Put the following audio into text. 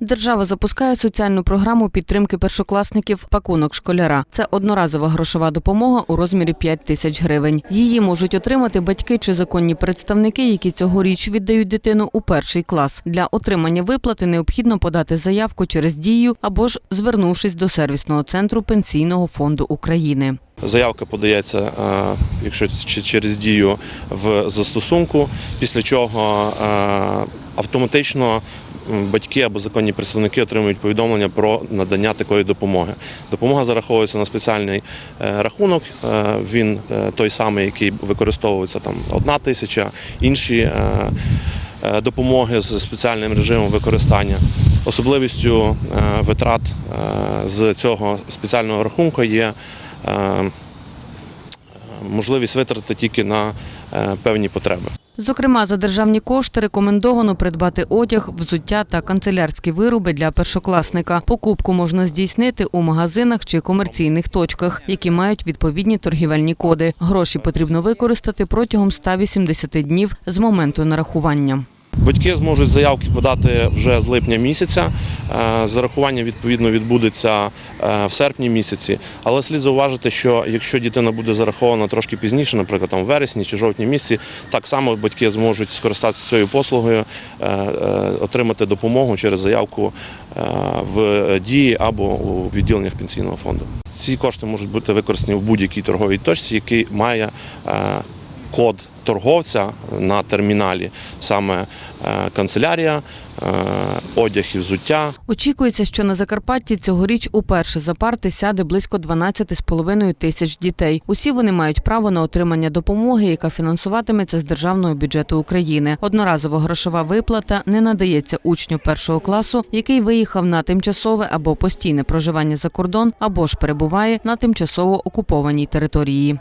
Держава запускає соціальну програму підтримки першокласників пакунок школяра. Це одноразова грошова допомога у розмірі 5 тисяч гривень. Її можуть отримати батьки чи законні представники, які цьогоріч віддають дитину у перший клас. Для отримання виплати необхідно подати заявку через дію або ж звернувшись до сервісного центру Пенсійного фонду України. Заявка подається, е, якщо через дію в застосунку, після чого е, автоматично батьки або законні представники отримують повідомлення про надання такої допомоги. Допомога зараховується на спеціальний е, рахунок. Е, Він е, той самий, який використовується там одна тисяча, інші. Допомоги з спеціальним режимом використання. Особливістю витрат з цього спеціального рахунку є можливість витрати тільки на е, певні потреби. Зокрема, за державні кошти рекомендовано придбати одяг, взуття та канцелярські вироби для першокласника. Покупку можна здійснити у магазинах чи комерційних точках, які мають відповідні торгівельні коди. Гроші потрібно використати протягом 180 днів з моменту нарахування. Батьки зможуть заявки подати вже з липня місяця. Е, Зарахування відповідно відбудеться е, в серпні місяці. Але слід зауважити, що якщо дитина буде зарахована трошки пізніше, наприклад, там в вересні чи жовтні місяці, так само батьки зможуть скористатися цією послугою, е, отримати допомогу через заявку в дії або у відділеннях пенсійного фонду. Ці кошти можуть бути використані в будь-якій торговій точці, який має код торговця на терміналі, саме е, канцелярія, е, одяг і взуття. Очікується, що на Закарпатті цьогоріч уперше за парти сяде близько 12,5 тисяч дітей. Усі вони мають право на отримання допомоги, яка фінансуватиметься з державного бюджету України. Одноразова грошова виплата не надається учню першого класу, який виїхав на тимчасове або постійне проживання за кордон, або ж перебуває на тимчасово окупованій території.